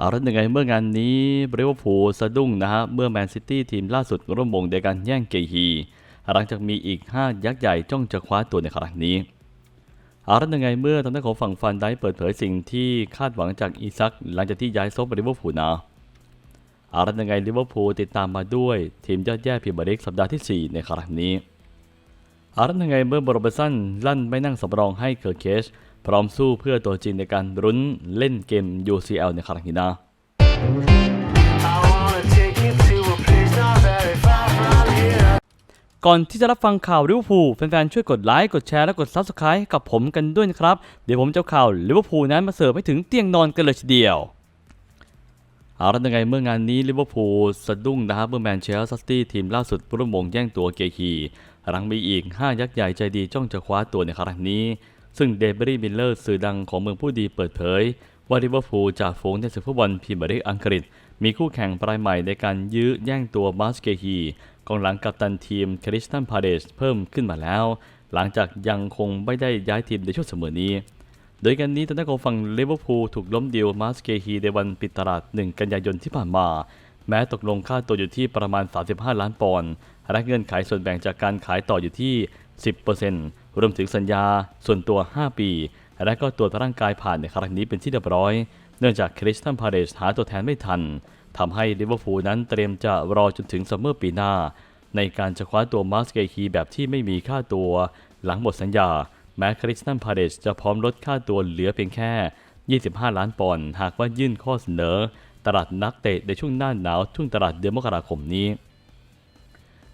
เอาละยังไงเมื่องานนี้บริเวอร์พูลสะดุ้งนะฮะเมื่อแมนซิตี้ทีมล่าสุดร่วมวงในการแย่งเกฮีหลังจากมีอีก 5 ยักษ์ใหญ่จ้องจะคว้าตัวในครั้งนี้เอาละยังไงเมื่อทางด้านของฝั่งฟันได้เปิดเผยสิ่งที่คาดหวังจากอีซัก หลังจากที่ย้ายซบบริเวอร์พูลนะอาละยังไงลิเวอร์พูลติดตามมาด้วย ทีมยอดแย่พรีเมียร์ลีกสัปดาห์ที่ 4 ในครั้งนี้อาละยังไงเมื่อบรอบสันลั่นไม่นั่งสำรองให้เคอร์เคช พร้อมสู้เพื่อตัวจริงในการรุ้นเล่นเกม UCL ในครั้งนี้นะก่อนที่จะรับฟังข่าวลิเวอร์พูลแฟนๆ ช่วยกดไลค์ กดแชร์ และกด Subscribe กับผมกันด้วยนะครับ เดี๋ยวผมจะข่าวลิเวอร์พูลนั้นมาเสิร์ฟให้ถึงเตียงนอนกันเลยทีเดียวเอาละยังไงเมื่องานนี้ลิเวอร์พูลสะดุ้งนะครับเมื่อแมนเชสเตอร์ซิตี้ทีมล่าสุดร่วมวงแย่งตัวเกฮีหลังมีอีก 5 ยักษ์ใหญ่ใจดีจ้องจะคว้าตัวในครั้งนี้ ซึ่งเดบรีมิลเลอร์สื่อดังของเมืองผู้ดีเปิดเผย ว่าลิเวอร์พูลจากฝูงในศึกฟุตบอลพรีเมียร์ลีกอังกฤษ มีคู่แข่งรายใหม่ในการยื้อแย่งตัวมาสเกฮีกองหลังกัปตันทีมคริสตันพาเดสเพิ่มขึ้นมาแล้ว หลังจากยังคงไม่ได้ย้ายทีมในช่วงเสมอนี้ โดยกันนี้ทางด้านของฝั่งลิเวอร์พูลถูกล้มดีลมาสเกฮีในวันปิดตลาด 1 กันยายนที่ผ่านมา แม้ตกลงค่าตัวอยู่ที่ประมาณ 35 ล้านปอนด์และเงื่อนไขส่วนแบ่งจากการขายต่ออยู่ที่ 10% รวมถึงสัญญาส่วนตัว 5 ปี และก็ตรวจร่างกายผ่านในครั้งนี้เป็นที่เรียบร้อย เนื่องจากคริสตันพาเดสหาตัวแทนไม่ทันทำให้ลิเวอร์พูลนั้นเตรียมจะรอจนถึงซัมเมอร์ปีหน้า ในการจะคว้าตัวมาสเกฮีแบบที่ไม่มีค่าตัว หลังหมดสัญญา แม้คริสตันพาเดสจะพร้อมลดค่าตัวเหลือเพียงแค่ 25 ล้านปอนด์หากว่ายื่นข้อเสนอ ตลาดนักเตะในช่วงหน้าหนาวช่วงตลาดเดือนมกราคมนี้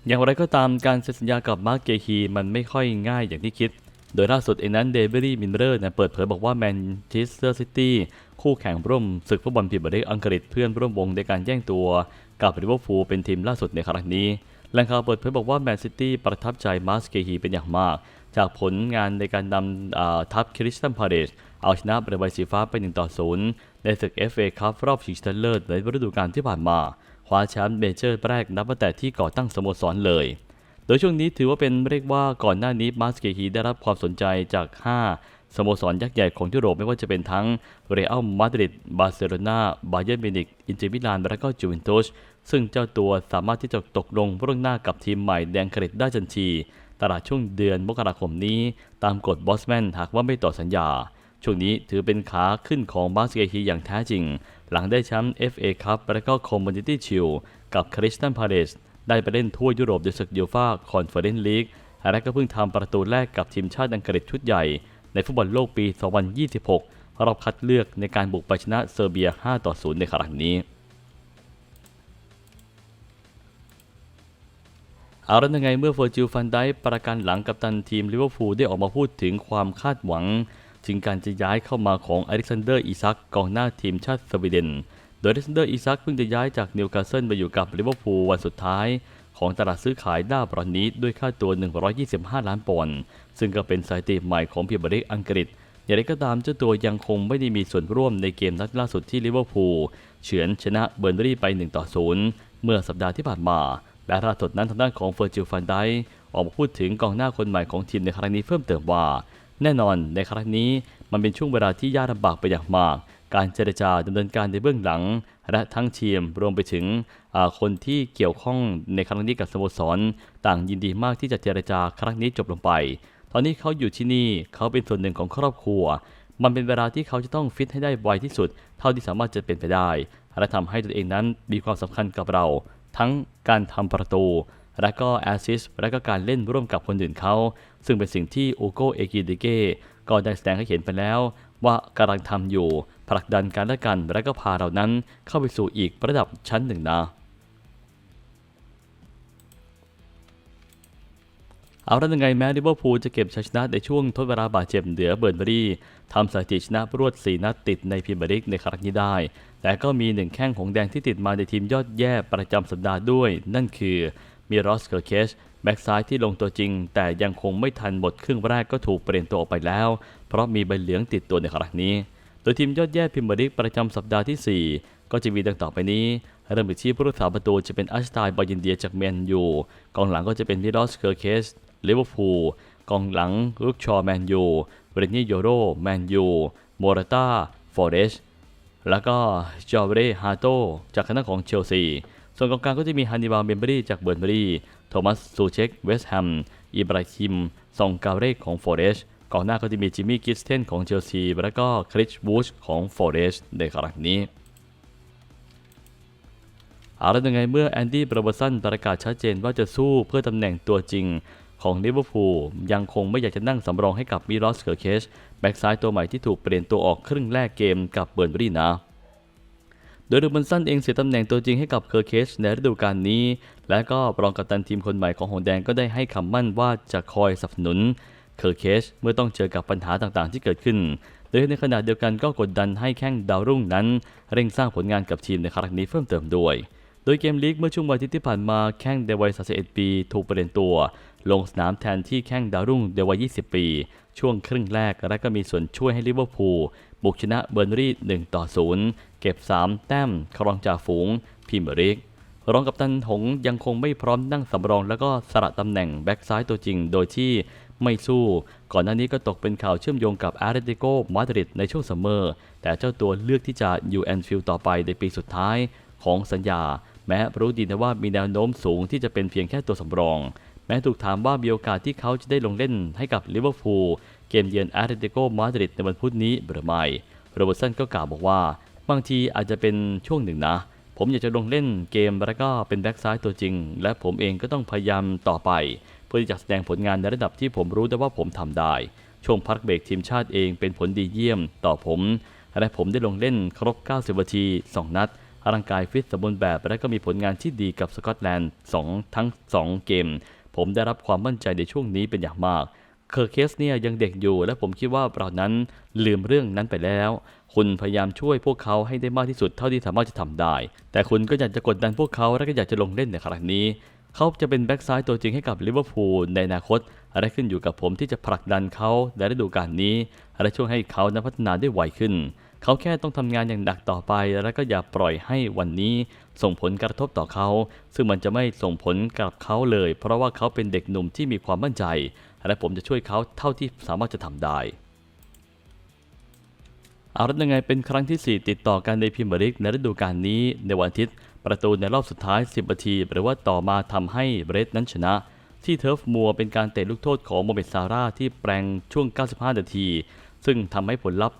อย่างไรก็ตามการเซ็นสัญญากับมาร์กเกฮีมันไม่ค่อยง่ายอย่างที่คิด โดยล่าสุดเองนั้นเดวิดมินเรอร์เปิดเผยบอกว่าแมนเชสเตอร์ซิตี้คู่แข่งร่วมศึกฟุตบอลพรีเมียร์ลีกอังกฤษเพื่อนร่วมวงในการแย่งตัวกับลิเวอร์พูลเป็นทีมล่าสุดในครั้งนี้แหล่งข่าวเปิดเผยบอกว่าแมนซิตี้ประทับใจมาสเกฮีเป็นอย่างมาก จากผลงานในการนำทัพคริสตันพาเดสเอาชนะบริวสีฟ้าไป1ต่อ0ในศึก FA คัพรอบชิงชนะเลิศในฤดูกาลที่ผ่านมา คว้าแชมป์เมเจอร์แรกนับตั้งแต่ที่ก่อตั้งสโมสรเลย โดยช่วงนี้ถือว่าเป็นเรียกว่าก่อนหน้านี้มาสเกฮีได้รับความสนใจจาก 5 สโมสรยักษ์ใหญ่ของยุโรปไม่ว่าจะเป็นทั้งเรอัลมาดริด บาร์เซโลนาบาเยิร์นมิวนิกอินเตอร์มิลานและก็จูเวนตุสซึ่งเจ้าตัวสามารถที่จะตกลงร่วงหน้ากับทีมใหม่แดงเครดได้ทันที ตลาดช่วงเดือนมกราคมนี้ ตามกฎบอสแมนหากว่าไม่ต่อสัญญา ช่วงนี้ถือเป็นขาขึ้นของมาสเกฮีอย่างแท้จริง หลังได้แชมป์ FA คัพและก็ Community Shield กับคริสตันพาเดสได้ไปเล่นทั่วยุโรปในศึกยูฟาคอนเฟอเรนซ์ลีกและก็เพิ่งทำประตูแรกกับทีมชาติอังกฤษชุดใหญ่ ในฟุตบอลโลกปี 2026 รอบคัดเลือกในการบุกไปชนะเซอร์เบีย 5 ต่อ 0 ในครั้งนี้เอาแล้วยังไงเมื่อเฟอร์จิลฟันไดประกันหลังกับตันทีมลิเวอร์พูลได้ออกมาพูดถึงความคาดหวัง ถึงการจะย้ายเข้ามาของอเล็กซานเดอร์อีซักกองหน้าทีมชาติสวีเดน โดยอเล็กซานเดอร์อีซักเพิ่งจะย้ายจากนิวคาสเซิลไปอยู่กับลิเวอร์พูลวันสุดท้ายของตลาดซื้อขายหน้าบรอนนี้ด้วยค่าตัว 125 ล้านปอนด์ซึ่งก็เป็นสถิติใหม่ของพรีเมียร์ลีกอังกฤษ อย่างไรก็ตามเจ้าตัวยังคงไม่ได้มีส่วนร่วมในเกมนัดล่าสุดที่ลิเวอร์พูลเฉือนชนะเบอร์นลี่ไป1ต่อ0เมื่อสัปดาห์ที่ผ่านมาและล่าสุดนั้นทางด้านของเฟอร์จิลฟันไดออกมาพูดถึงกองหน้าคนใหม่ของทีมในครั้งนี้เพิ่มเติมว่า แน่นอนในครั้งนี้มันเป็นช่วงเวลาที่ยากลำบากไปอย่างมาก การเจรจาดำเนินการในเบื้องหลัง และทั้งทีมรวมไปถึงคนที่เกี่ยวข้องในครั้งนี้กับสโมสร ต่างยินดีมากที่จะเจรจาครั้งนี้จบลงไป ตอนนี้เขาอยู่ที่นี่เขาเป็นส่วนหนึ่งของครอบครัว มันเป็นเวลาที่เขาจะต้องฟิตให้ได้ไวที่สุด เท่าที่สามารถจะเป็นไปได้และทำให้ตัวเองนั้นมีความสำคัญกับเรา ทั้งการทำประตู และก็แอสซิสและก็การเล่นร่วมกับคนอื่นเขา ซึ่งเป็นสิ่งที่โอโกเอกิดเกก็ได้แสดงให้เห็นไปแล้ว ว่ากำลังทำอยู่ผลักดันกันและกันและก็พาเรานั้นเข้าไปสู่อีกระดับชั้นหนึ่งนะเอาละยังไงแม้ลิเวอร์พูลจะเก็บชัยชนะในช่วงทดเวลาบาดเจ็บเหนือเบิร์นบรีทำสถิติชนะรวด 4 นัดติดในพรีเมียร์ลีกในครั้งนี้ได้ แต่ก็มีหนึ่งแข้งของแดงที่ติดมาในทีมยอดแย่ประจำสัปดาห์ด้วย นั่นคือ มีรอสเกอร์เคชแบ็กซ้ายที่ลงตัวจริง แต่ยังคงไม่ทันหมดครึ่งแรกก็ถูกเปลี่ยนตัวออกไปแล้ว เพราะมีใบเหลืองติดตัวในครั้งนี้ โดยทีมยอดแย่พรีเมียร์ลีกประจำสัปดาห์ทีสี่ 4 ก็จะมีดังต่อไปนี้ เริ่มไปที่ผู้รักษาประตูจะเป็นอัชตายบอยินเดียจากแมนยู กองหลังก็จะเป็นมิรอสเคอร์เคสลิเวอร์พูลกองหลังลุกชอแมนยูเรนนี่โยโรแมนยูโมราตาฟอเรสแล้วก็จอร์เรฮาโตจากคณะของเชลซี ส่วนกองกลางก็จะมีฮันนิบาลเบมเบอรี่จากเบิร์นเบอรี่โทมัสซูเชกเวสต์แฮม อิบราฮิม ซองกาเรกของฟอเรสต์กองหน้าก็จะมีจิมมี่กิสเทนของเชลซี แล้วก็คริชบูชของฟอเรสต์ในครั้งนี้เอาล้วยังไงเมื่อแอนดี้บรบสันประกาศชัดเจนว่าจะสู้เพื่อตำแหน่งตัวจริงของลิเวอร์พูลยังคงไม่อยากจะนั่งสำรองให้กับมิลอสเกอร์เคชแบ็กซ้ายตัวใหม่ที่ถูกเปลี่ยนตัวออกครึ่งแรกเกมกับเบิร์นบรีนะ โดยดูบันสั้นเองเสียตำแหน่งตัวจริงให้กับเคอร์เคชในฤดูกาลนี้ และก็รองกัปตันทีมคนใหม่ของหงแดงก็ได้ให้คำมั่นว่าจะคอยสนับสนุนเคอร์เคชเมื่อต้องเจอกับปัญหาต่างๆที่เกิดขึ้น โดยในขณะเดียวกันก็กดดันให้แข้งดาวรุ่งนั้น เร่งสร้างผลงานกับทีมในครั้งนี้เพิ่มเติมด้วย โดยเกมลีกเมื่อช่วงวันอายที่ผ่านมาแข้งเดวัย31ปี ถูกเปลี่ยนตัว ลงสนามแทนที่แข้งดาวรุ่งเดวัย20 ปี ช่วงครึ่งแรกและก็มีส่วนช่วยให้ลิเวอร์พูลบุกชนะเบอร์นรี่1ต่อ 0 เก็บ 3 แต้มครองจ่าฝูงพรีเมร์ลีกรองกัปตันหงยังคงไม่พร้อมนั่งสำรอง แล้วก็สละตำแหน่งแบ็กซ้ายตัวจริงโดยที่ไม่สู้ ก่อนหน้านี้ก็ตกเป็นข่าวเชื่อมโยงกับอาร์เตติโกมาดริดในช่วงซัมเมอร์ แต่เจ้าตัวเลือกที่จะอยู่แอนฟิลด์ต่อไปในปีสุดท้ายของสัญญา แม้รู้ดีนะว่ามีแนวโน้มสูงที่จะเป็นเพียงแค่ตัวสำรอง แม้ถูกถามว่ามีโอกาสที่เขาจะได้ลงเล่นให้กับลิเวอร์พูลเกมเยือนอาร์เตติโกมาดริดในวันพุธนี้หรือไม่โรเบิร์ตสันก็กล่าวบอกว่า บางทีอาจจะเป็นช่วงหนึ่งนะ ผมอยากจะลงเล่นเกมแล้วก็เป็นแบ็กซ้ายตัวจริง และผมเองก็ต้องพยายามต่อไป เพื่อที่จะแสดงผลงานในระดับที่ผมรู้ได้ว่าผมทำได้ ช่วงพักเบรกทีมชาติเองเป็นผลดีเยี่ยมต่อผม และผมได้ลงเล่นครบ 90นาที2 นัดร่างกายฟิตสมบูรณ์แบบและก็มีผลงานที่ดีกับสกอตแลนด์2ทั้ง 2 เกม ผมได้รับความมั่นใจในช่วงนี้เป็นอย่างมาก เคอร์เคสเนี่ยยังเด็กอยู่ และผมคิดว่าเรานั้นลืมเรื่องนั้นไปแล้ว คุณพยายามช่วยพวกเขาให้ได้มากที่สุดเท่าที่สามารถจะทำได้ แต่คุณก็อยากจะกดดันพวกเขาและก็อยากจะลงเล่นในครั้งนี้เขาจะเป็นแบ็กซ้ายตัวจริงให้กับลิเวอร์พูลในอนาคตและขึ้นอยู่กับผมที่จะผลักดันเขาในฤดูกาลนี้ และช่วยให้เขานั้นพัฒนาได้ไวขึ้น เขาแค่ต้องทำงานอย่างหนักต่อไป และก็อย่าปล่อยให้วันนี้ส่งผลกระทบต่อเขา ซึ่งมันจะไม่ส่งผลกับเขาเลย เพราะว่าเขาเป็นเด็กหนุ่มที่มีความมั่นใจ และผมจะช่วยเขาเท่าที่สามารถจะทำได้เอาละยังไงเป็นครั้งที่ 4 ติดต่อกันในพรีเมียร์ลีกในฤดูกาลนี้ในวันอาทิตย์ ประตูในรอบสุดท้าย 10นาที หรือว่าต่อมาทำให้เบรดนั้นชนะ ที่เทิร์ฟมัวเป็นการเตะลูกโทษของโมเมดซาร่าที่แปลงช่วง 95 นาที ซึ่งทำให้ผลลัพธ์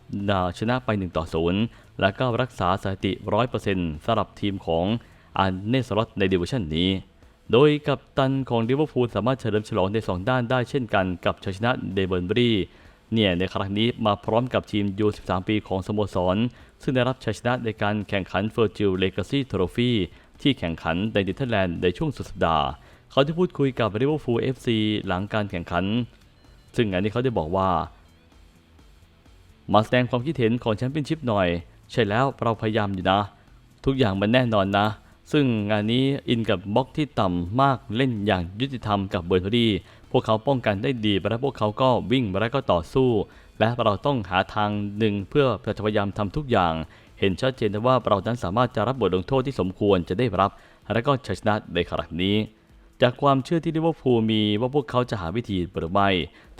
ชนะไป 1 ต่อ 0 และก็รักษาสถิติ 100%สำหรับทีมของอันเนสลอตในดิวิชั่นนี้ โดยกัปตันของลิเวอร์พูลสามารถเฉลิมฉลองใน 2 ด้านได้เช่นกันกับชัยชนะเดเบิร์นบรีเนี่ยในครั้งนี้มาพร้อมกับทีมยู13 ปีของสโมสร ซึ่งได้รับชัยชนะในการแข่งขันเฟอร์จิลเลกาซีทรอฟีที่แข่งขันในเนเธอร์แลนด์ในช่วงสุดสัปดาห์ เขาได้พูดคุยกับลิเวอร์พูลเอฟซีหลังการแข่งขัน ซึ่งอันนี้เขาได้บอกว่า มาแสดงความคิดเห็นของแชมเปี้ยนชิพหน่อย ใช่แล้วเราพยายามอยู่นะ ทุกอย่างมันแน่นอนนะ ซึ่งงานนี้อินกับบล็อกที่ต่ำมากเล่นอย่างยุติธรรมกับเบอร์นรีพวกเขาป้องกันได้ดีและพวกเขาก็วิ่งและก็ต่อสู้ และเราต้องหาทางหนึ่งเพื่อพยายามทำทุกอย่าง เห็นชัดเจนว่าเรานั้นสามารถจะรับบทลงโทษที่สมควรจะได้รับ และก็ชัยชนะในครั้งนี้ จากความเชื่อที่ลิเวอร์พูลมีว่าพวกเขาจะหาวิธีหรือไม่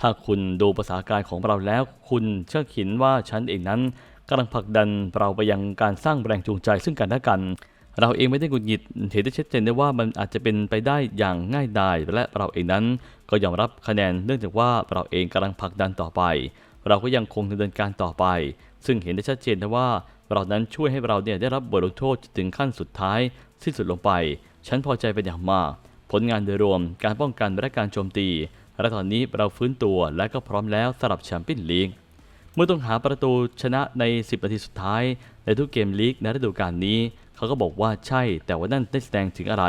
ถ้าคุณดูภาษากายของเราแล้ว คุณเชื่อขินว่าฉันเองนั้นกำลังผลักดันเราไปยังการสร้างแรงจูงใจซึ่งกันและกัน เราเองไม่ได้หงุดหงิดเห็นได้ชัดเจนได้ว่ามันอาจจะเป็นไปได้อย่างง่ายดายและเราเองนั้น ก็ยอมรับคะแนนเนื่องจากว่าเราเองกำลังผลักดันต่อไป เราก็ยังคงดำเนินการต่อไป ซึ่งเห็นได้ชัดเจนนะว่า เรานั้นช่วยให้เราเนี่ยได้รับบทลงโทษถึงขั้นสุดท้ายสิ้นสุดลงไป ฉันพอใจเป็นอย่างมาก ผลงานโดยรวมการป้องกันและการโจมตี และตอนนี้เราฟื้นตัวและก็พร้อมแล้วสำหรับแชมเปี้ยนลีกเมื่อต้องหาประตูชนะใน 10 นาทีสุดท้าย ในทุกเกมลีกในฤดูกาลนี้ เขาก็บอกว่าใช่แต่ว่านั่นได้แสดงถึงอะไร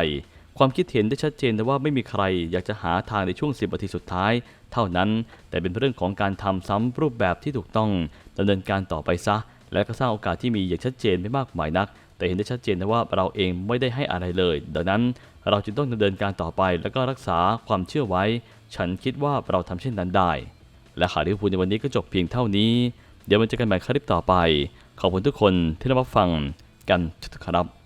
ความคิดเห็นได้ชัดเจนแต่ว่าไม่มีใครอยากจะหาทางในช่วง 10 นาทีสุดท้าย เท่านั้น แต่เป็นเรื่องของการทำซ้ำรูปแบบที่ถูกต้องดำเนินการต่อไปซะ และก็สร้างโอกาสที่มีอย่างชัดเจนไม่มากมายนัก แต่เห็นได้ชัดเจนนะว่าเราเองไม่ได้ให้อะไรเลย ดังนั้นเราจึงต้องดำเนินการต่อไป แล้วก็รักษาความเชื่อไว้ ฉันคิดว่าเราทำเช่นนั้นได้ และข่าวที่พูดในวันนี้ก็จบเพียงเท่านี้ เดี๋ยวมันจะกันใหม่คลิปต่อไป ขอบคุณทุกคนที่รับฟังกันทุกท่านครับ